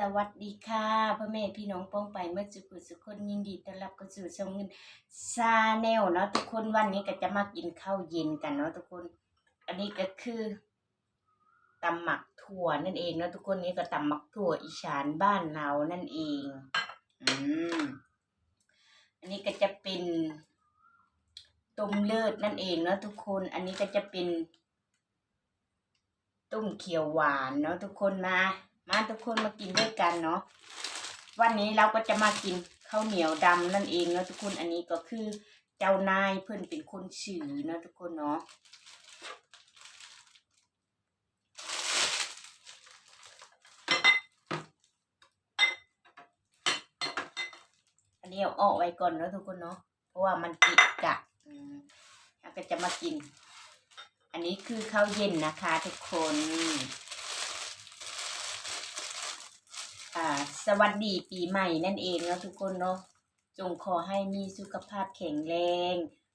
สวัสดีค่ะพ่อแม่พี่น้องป้องไปเมื่อจุกุสุคนยินดีต้อนรับเข้าสู่ช่องเงินซาแนลเนาะทุกคนวันนี้ก็จะมากินข้าวเย็นกันเนาะทุกคน อันนี้ก็คือตำหมักถั่วนั่นเองเนาะทุกคนนี้ก็ตำหมักถั่วอีสานบ้านเรานั่นเอง อืมอันนี้ก็จะเป็นต้มเลือดนั่นเองเนาะทุกคน อันนี้ก็จะเป็นต้มเขียวหวานเนาะทุกคนมา มาทุกคนมากินด้วยกันเนาะวันนี้เราก็จะมากินข้าวเหนียวดำนั่นเองเนาะทุกคนอันนี้ก็คือเจ้านายเพื่อนเป็นคนชื่อเนาะทุกคนเนาะอันนี้เอาออกไว้ก่อนเนาะทุกคนเนาะเพราะว่ามันติดกะอืมแล้วก็จะมากิน อันนี้คือข้าวเย็นนะคะ ทุกคน อ่า สวัสดีปีใหม่นั่นเองเนาะทุกคนเนาะจงขอให้มีสุขภาพแข็งแรง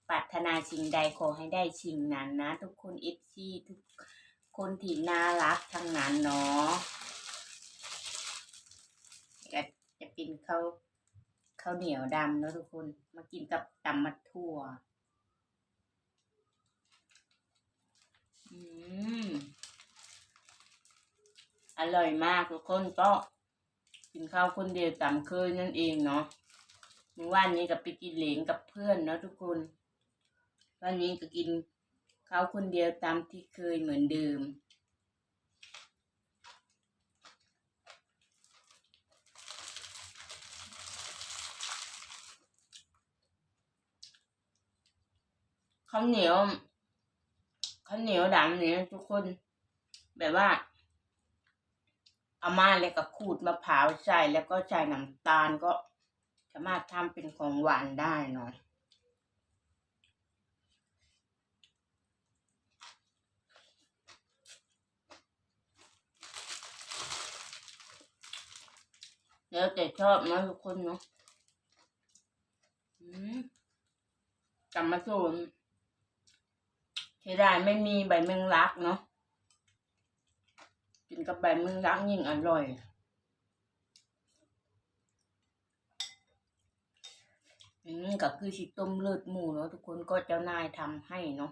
ปรารถนาสิ่งใดขอให้ได้สิ่งนั้นนะ ทุกคนเอฟซีทุกคนที่น่ารักทั้งนั้นเนาะจะจะเป็นข้าวข้าวเหนียวดำเนาะทุกคนมากินกับตำมัดทั่วอืมอร่อยมากทุกคนก็ กินข้าวคนเดียวตามเคยนั่นเองเนาะมื่อวานนี้กับไปกินเหลงกับเพื่อนเนาะทุกคน วันนี้ก็กินข้าวคนเดียวตามที่เคยเหมือนเดิมข้าวเหนียวข้าวเหนียวดำเนี่ยทุกคนแบบว่า เอามาแล้วก็ขูดมะพร้าวใส่แล้วก็ใส่น้ำตาลก็สามารถทำเป็นของหวานได้เนาะแล้วแต่ชอบนะทุกคนเนาะอืมกำมาสูนเสียดายไม่มีใบแมงลักเนาะ กินกับใบแมงลักยิ่งอร่อยอืมก็คือชิต้มเลือดหมูเนาะทุกคนก็เจ้านายทำให้เนาะ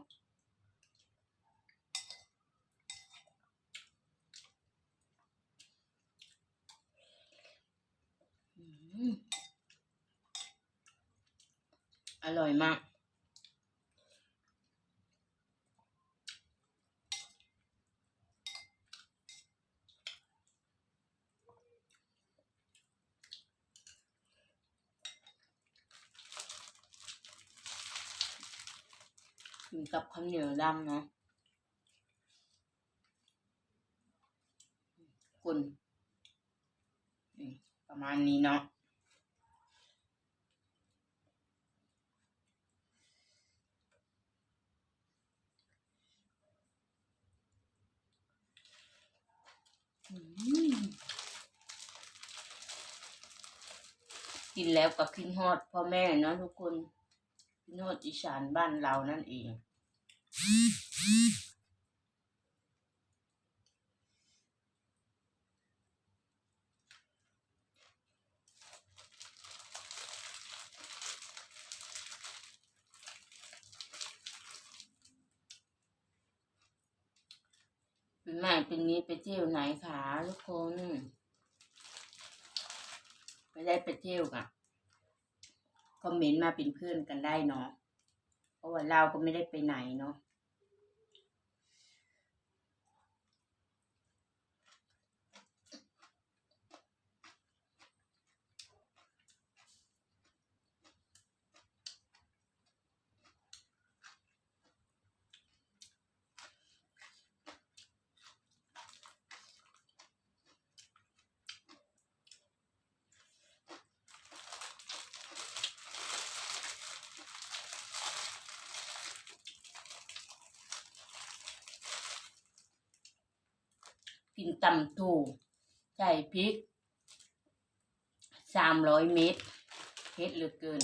อร่อยมาก นกับข้าวเหนียวดำเนาะคุณประมาณนี้เนาะกินแล้วก็ขึ้นฮอดพ่อแม่เนาะทุกคนขึ้นฮอดอีสานบ้านเรานั่นเอง หม่เปีนี้ไปเที่ยวไหนคะทุกคนไม่ได้ไปเที่ยวกะคอมเมนต์มาเป็นเพื่อนกันได้เนาะ เพราะว่าเราก็ไม่ได้ไปไหนเนาะ กินตำตูใส่พริกสามร้อยเม็ดเผ็ดเหลือเกิน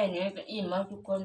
ค่นี้ก็อิ่มแล้วทุกคน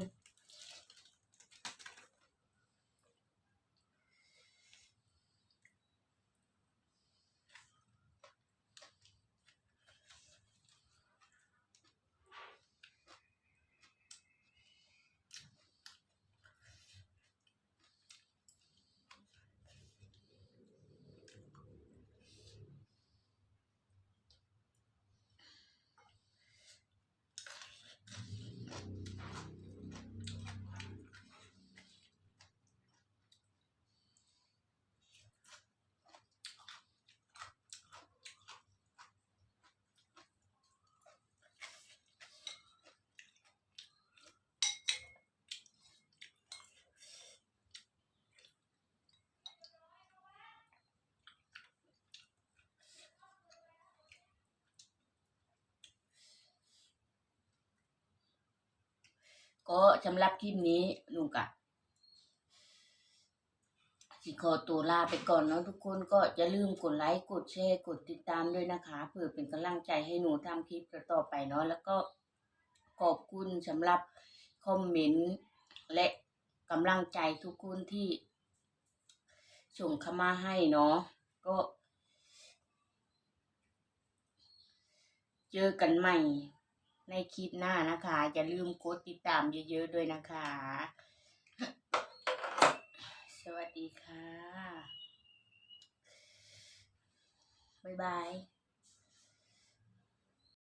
ก็สำหรับคลิปนี้ลุงกะสิขอตัวลาไปก่อนเนาะทุกคนก็อย่าลืมกดไลค์กดแชร์กดติดตามด้วยนะคะเพื่อเป็นกำลังใจให้หนูทำคลิปต่อไปเนาะแล้วก็ขอบคุณสำหรับคอมเมนต์และกำลังใจทุกคนที่ส่งเข้ามาให้เนาะก็เจอกันใหม่ ในคลิปหน้านะคะ อย่าลืมกดติดตามเยอะๆด้วยนะคะ สวัสดีค่ะ บ๊ายบาย